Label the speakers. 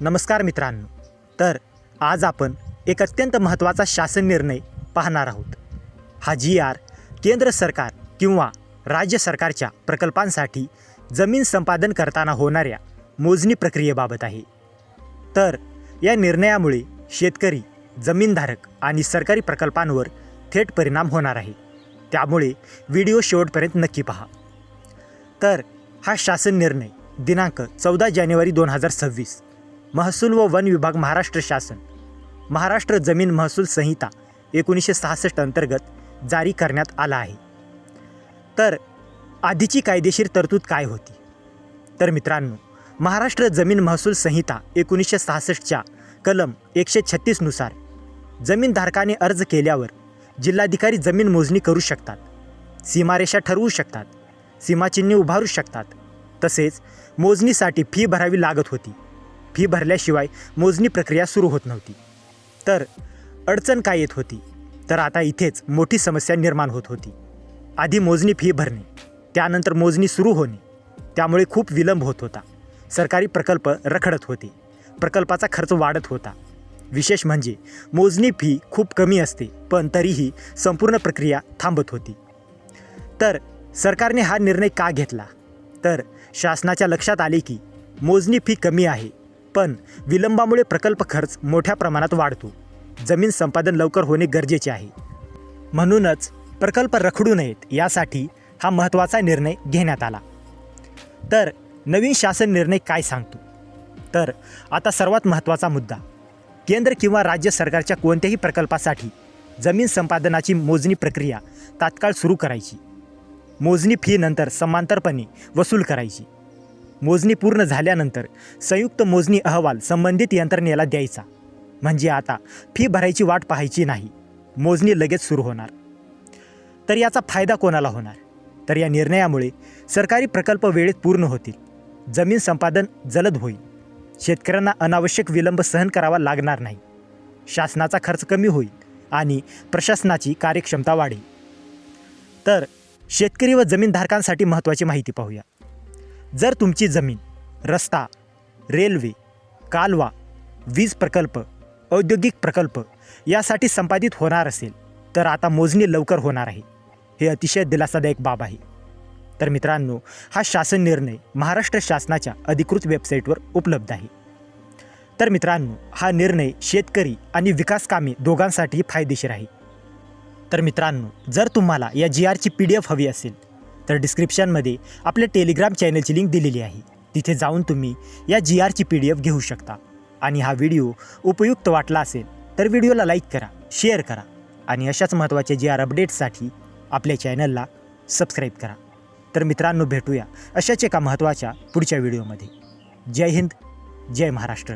Speaker 1: नमस्कार मित्रांनो. तर आज आपण एक अत्यंत महत्त्वाचा शासन निर्णय पाहणार आहोत. हा जी आर केंद्र सरकार किंवा राज्य सरकारच्या प्रकल्पांसाठी जमीन संपादन करताना होणाऱ्या मोजणी प्रक्रियेबाबत आहे. तर या निर्णयामुळे शेतकरी जमीनधारक आणि सरकारी प्रकल्पांवर थेट परिणाम होणार आहे. त्यामुळे व्हिडिओ शेवटपर्यंत नक्की पहा. तर हा शासन निर्णय दिनांक चौदा जानेवारी दोन हजार सव्वीस महसूल व वन विभाग महाराष्ट्र शासन. महाराष्ट्र जमीन महसूल संहिता एकोणीसशे सहासष्ट अंतर्गत जारी करण्यात आला आहे. तर आधीची कायदेशीर तरतूद काय होती? तर मित्रांनो महाराष्ट्र जमीन महसूल संहिता एकोणीसशे सहासष्टच्या कलम एकशे छत्तीसनुसार जमीनधारकाने अर्ज केल्यावर जिल्हाधिकारी जमीन मोजणी करू शकतात सीमारेषा ठरवू शकतात सीमाचिन्हे उभारू शकतात तसेच मोजणीसाठी फी भरावी लागत होती. फी भरल्याशिवाय मोजणी प्रक्रिया सुरू होत नव्हती. तर अडचण काय येत होती? तर आता इथेच मोठी समस्या निर्माण होत होती. आधी मोजणी फी भरणे त्यानंतर मोजणी सुरू होणे त्यामुळे खूप विलंब होत होता. सरकारी प्रकल्प रखडत होते. प्रकल्पाचा खर्च वाढत होता. विशेष म्हणजे मोजणी फी खूप कमी असते पण तरीही संपूर्ण प्रक्रिया थांबत होती. तर सरकारने हा निर्णय का घेतला? तर शासनाच्या लक्षात आले की मोजणी फी कमी आहे पण विलंबामुळे प्रकल्प खर्च मोठ्या प्रमाणात वाढतो. जमीन संपादन लवकर होणे गरजेचे आहे. म्हणूनच प्रकल्प रखडू नयेत यासाठी हा महत्त्वाचा निर्णय घेण्यात आला. तर नवीन शासन निर्णय काय सांगतो? तर आता सर्वात महत्त्वाचा मुद्दा. केंद्र किंवा राज्य सरकारच्या कोणत्याही प्रकल्पासाठी जमीन संपादनाची मोजणी प्रक्रिया तात्काळ सुरू करायची. मोजणी फी नंतर समांतरपणे वसूल करायची. मोजणी पूर्ण झाल्यानंतर संयुक्त मोजणी अहवाल संबंधित यंत्रणेला द्यायचा. म्हणजे आता फी भरायची वाट पाहायची नाही. मोजणी लगेच सुरू होणार. तर याचा फायदा कोणाला होणार? तर या निर्णयामुळे सरकारी प्रकल्प वेळेत पूर्ण होतील. जमीन संपादन जलद होईल. शेतकऱ्यांना अनावश्यक विलंब सहन करावा लागणार नाही. शासनाचा खर्च कमी होईल आणि प्रशासनाची कार्यक्षमता वाढेल. तर शेतकरी व जमीनधारकांसाठी महत्त्वाची माहिती पाहूया. जर तुमची जमीन रस्ता रेल्वे कालवा वीज प्रकल्प औद्योगिक प्रकल्प यासाठी संपादित होणार असेल तर आता मोजणी लवकर होणार आहे. हे अतिशय दिलासादायक बाब आहे. तर मित्रांनो हा शासन निर्णय महाराष्ट्र शासनाच्या अधिकृत वेबसाईटवर उपलब्ध आहे. तर मित्रांनो हा निर्णय शेतकरी आणि विकास कामे दोघांसाठी फायदेशीर आहे. तर मित्रांनो जर तुम्हाला या जी आरची पी डी एफ हवी असेल तर डिस्क्रिप्शनमध्ये आपल्या टेलिग्राम चॅनलची लिंक दिलेली आहे. तिथे जाऊन तुम्ही या जी आरची पी डी एफ घेऊ शकता. आणि हा व्हिडिओ उपयुक्त वाटला असेल तर व्हिडिओला लाईक करा शेअर करा. आणि अशाच महत्त्वाच्या जी आर अपडेट्ससाठी आपल्या चॅनलला सबस्क्राईब करा. तर मित्रांनो भेटूया अशाच एका महत्त्वाच्या पुढच्या व्हिडिओमध्ये जय हिंद जय महाराष्ट्र.